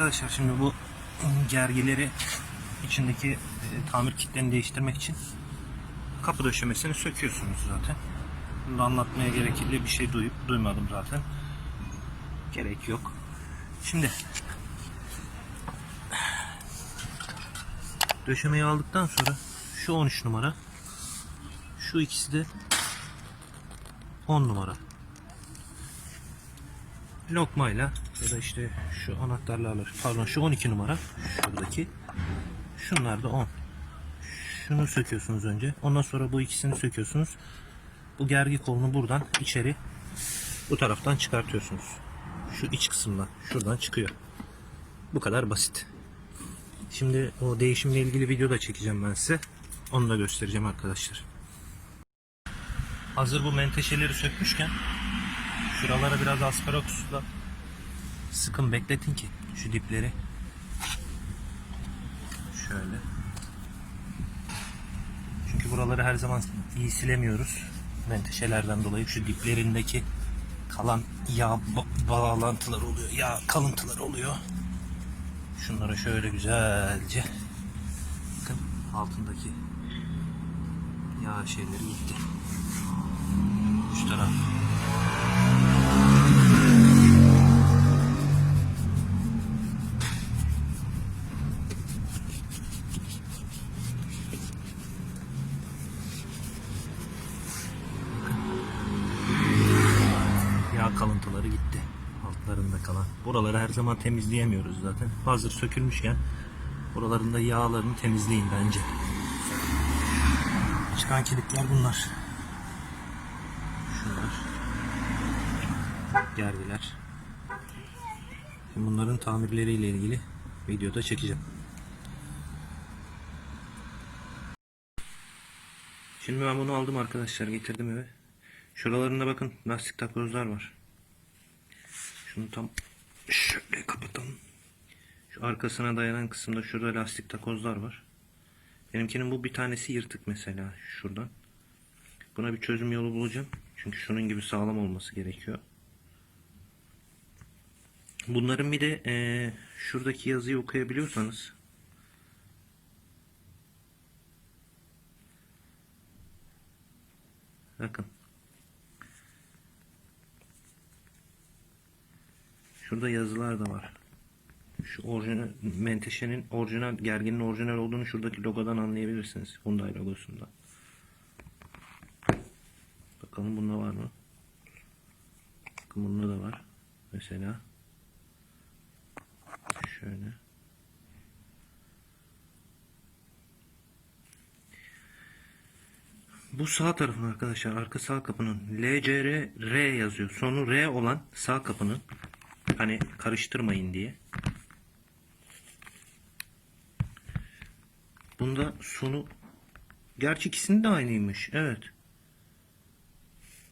Arkadaşlar şimdi bu gergileri içindeki e, tamir kitlerini değiştirmek için kapı döşemesini söküyorsunuz zaten. Bunu da anlatmaya gerekli bir şey duyup duymadım zaten. Gerek yok. Şimdi döşemeyi aldıktan sonra şu 13 numara şu ikisi de 10 numara lokmayla ya da işte şu anahtarla alır. Pardon şu 12 numara şuradaki. Şunlar da 10. Şunu söküyorsunuz önce. Ondan sonra bu ikisini söküyorsunuz. Bu gergi kolunu buradan içeri bu taraftan çıkartıyorsunuz. Şu iç kısımdan. Şuradan çıkıyor. Bu kadar basit. Şimdi o değişimle ilgili video da çekeceğim ben size. Onu da göstereceğim arkadaşlar. Hazır bu menteşeleri sökmüşken Şuralara biraz asparakusla sıkın bekletin ki şu dipleri. Şöyle. Çünkü buraları her zaman iyi silemiyoruz. Menteşelerden dolayı şu diplerindeki kalan yağ ba- bağlantılar oluyor. Yağ kalıntılar oluyor. Şunlara şöyle güzelce bakın altındaki yağ şeyleri gitti. Şu taraf Kalan. Buraları her zaman temizleyemiyoruz zaten. Hazır sökülmüşken buralarında yağlarını temizleyin bence. Çıkan kilitler bunlar. Şunlar. Gergiler. Şimdi bunların tamirleriyle ilgili videoda çekeceğim. Şimdi ben bunu aldım arkadaşlar getirdim eve. Şuralarında bakın lastik takozlar var. Şunu tam şöyle kapatalım. Şu arkasına dayanan kısımda şurada lastik takozlar var. Benimkinin bu bir tanesi yırtık mesela şuradan. Buna bir çözüm yolu bulacağım. Çünkü şunun gibi sağlam olması gerekiyor. Bunların bir de eee, şuradaki yazıyı okuyabiliyorsanız bakın Şurada yazılar da var. Şu orijinal menteşenin orijinal gerginin orijinal olduğunu şuradaki logodan anlayabilirsiniz. Hyundai logosunda. Bakalım bunda var mı? Bakın bunda da var. Mesela şöyle. Bu sağ tarafın arkadaşlar arka sağ kapının LCR R yazıyor. Sonu R olan sağ kapının hani karıştırmayın diye. Bunda sonu gerçi ikisinin de aynıymış. Evet.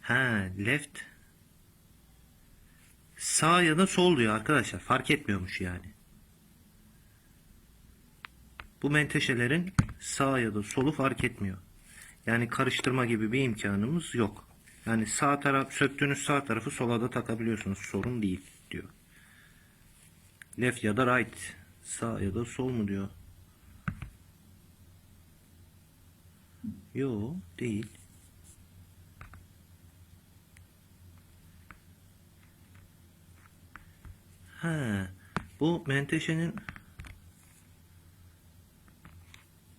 Ha, left sağ ya da sol diyor arkadaşlar. Fark etmiyormuş yani. Bu menteşelerin sağ ya da solu fark etmiyor. Yani karıştırma gibi bir imkanımız yok. Yani sağ taraf söktüğünüz sağ tarafı sola da takabiliyorsunuz. Sorun değil diyor. Left ya da right. Sağ ya da sol mu diyor. Yo değil. Ha, bu menteşenin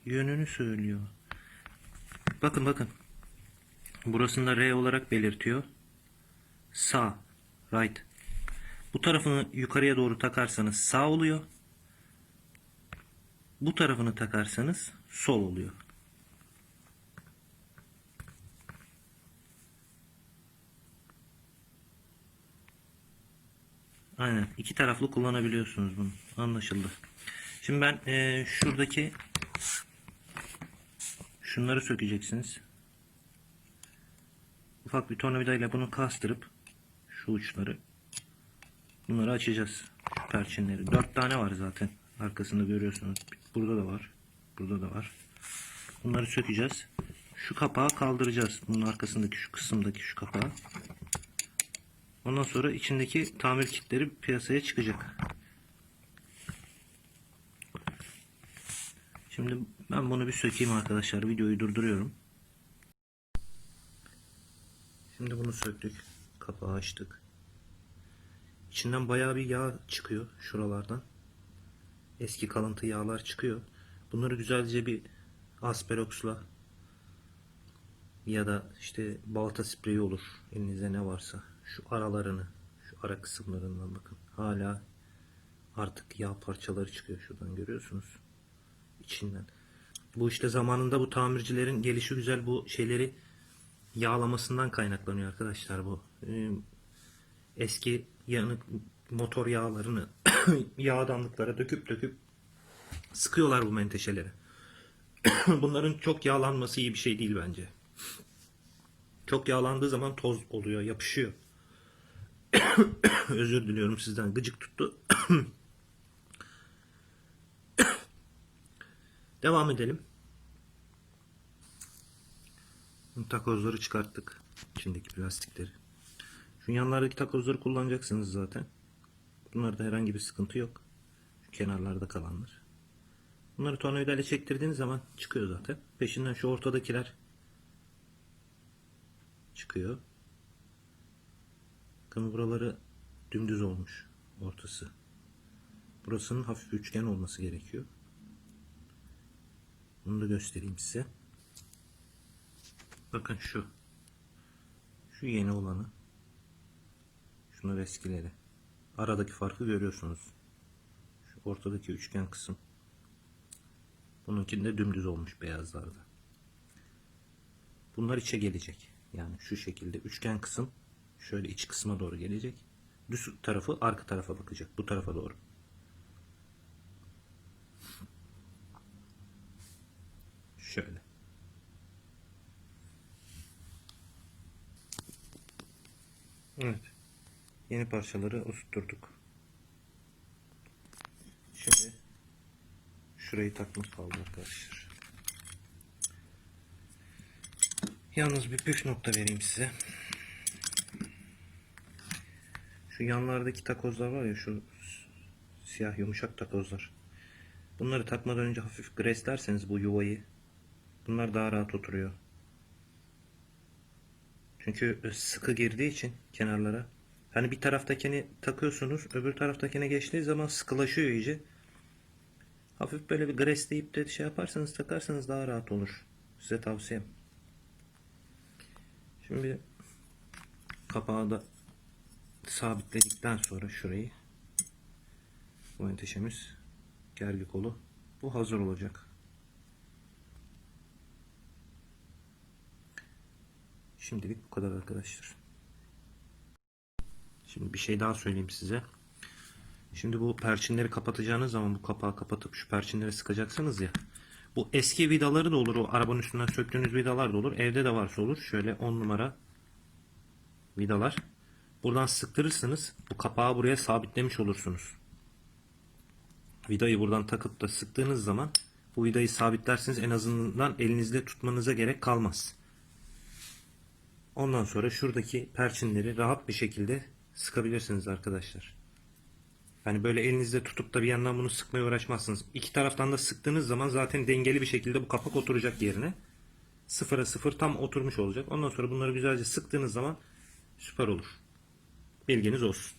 yönünü söylüyor. Bakın bakın. Burasında R olarak belirtiyor. Sağ, right. Bu tarafını yukarıya doğru takarsanız sağ oluyor. Bu tarafını takarsanız sol oluyor. Aynen. iki taraflı kullanabiliyorsunuz bunu. Anlaşıldı. Şimdi ben eee, şuradaki şunları sökeceksiniz. Ufak bir tornavidayla bunu kastırıp şu uçları Bunları açacağız. Perçinleri. Dört tane var zaten. Arkasında görüyorsunuz. Burada da var. Burada da var. Bunları sökeceğiz. Şu kapağı kaldıracağız. Bunun arkasındaki şu kısımdaki şu kapağı. Ondan sonra içindeki tamir kitleri piyasaya çıkacak. Şimdi ben bunu bir sökeyim arkadaşlar. Videoyu durduruyorum. Şimdi bunu söktük. Kapağı açtık. İçinden bayağı bir yağ çıkıyor şuralardan. Eski kalıntı yağlar çıkıyor. Bunları güzelce bir asperoksla ya da işte balta spreyi olur. Elinizde ne varsa. Şu aralarını, şu ara kısımlarından bakın. Hala artık yağ parçaları çıkıyor şuradan görüyorsunuz. İçinden. Bu işte zamanında bu tamircilerin gelişi güzel bu şeyleri yağlamasından kaynaklanıyor arkadaşlar bu. Ee, Eski yanık motor yağlarını yağdanlıklara döküp döküp sıkıyorlar bu menteşeleri. Bunların çok yağlanması iyi bir şey değil bence. Çok yağlandığı zaman toz oluyor, yapışıyor. Özür diliyorum sizden. Gıcık tuttu. Devam edelim. Takozları çıkarttık. İçindeki plastikleri. Şu yanlardaki takozları kullanacaksınız zaten. Bunlarda herhangi bir sıkıntı yok. Şu kenarlarda kalanlar. Bunları tornavidayla çektirdiğiniz zaman çıkıyor zaten. Peşinden şu ortadakiler çıkıyor. Bakın buraları dümdüz olmuş ortası. Burasının hafif üçgen olması gerekiyor. Bunu da göstereyim size. Bakın şu. Şu yeni olanı. Şunlar eskileri. Aradaki farkı görüyorsunuz. Şu ortadaki üçgen kısım. Bununkinde dümdüz olmuş beyazlarda. Bunlar içe gelecek. Yani şu şekilde üçgen kısım şöyle iç kısma doğru gelecek. Düz tarafı arka tarafa bakacak. Bu tarafa doğru. Şöyle. Evet. Yeni parçaları oturtturduk. Şimdi şurayı takmak kaldı arkadaşlar. Yalnız bir püf nokta vereyim size. Şu yanlardaki takozlar var ya şu siyah yumuşak takozlar. Bunları takmadan önce hafif greslerseniz bu yuvayı bunlar daha rahat oturuyor. Çünkü sıkı girdiği için kenarlara hani bir taraftakini takıyorsunuz öbür taraftakine geçtiği zaman sıkılaşıyor iyice. Hafif böyle bir gresleyip de şey yaparsanız takarsanız daha rahat olur. Size tavsiyem. Şimdi kapağı da sabitledikten sonra şurayı bu menteşemiz gergi kolu bu hazır olacak. Şimdilik bu kadar arkadaşlar. Şimdi bir şey daha söyleyeyim size. Şimdi bu perçinleri kapatacağınız zaman bu kapağı kapatıp şu perçinleri sıkacaksınız ya. Bu eski vidaları da olur. O arabanın üstünden söktüğünüz vidalar da olur. Evde de varsa olur. Şöyle 10 numara vidalar. Buradan sıktırırsınız. Bu kapağı buraya sabitlemiş olursunuz. Vidayı buradan takıp da sıktığınız zaman bu vidayı sabitlersiniz. En azından elinizde tutmanıza gerek kalmaz. Ondan sonra şuradaki perçinleri rahat bir şekilde sıkabilirsiniz arkadaşlar. Yani böyle elinizde tutup da bir yandan bunu sıkmaya uğraşmazsınız. İki taraftan da sıktığınız zaman zaten dengeli bir şekilde bu kapak oturacak yerine. Sıfıra sıfır tam oturmuş olacak. Ondan sonra bunları güzelce sıktığınız zaman süper olur. Bilginiz olsun.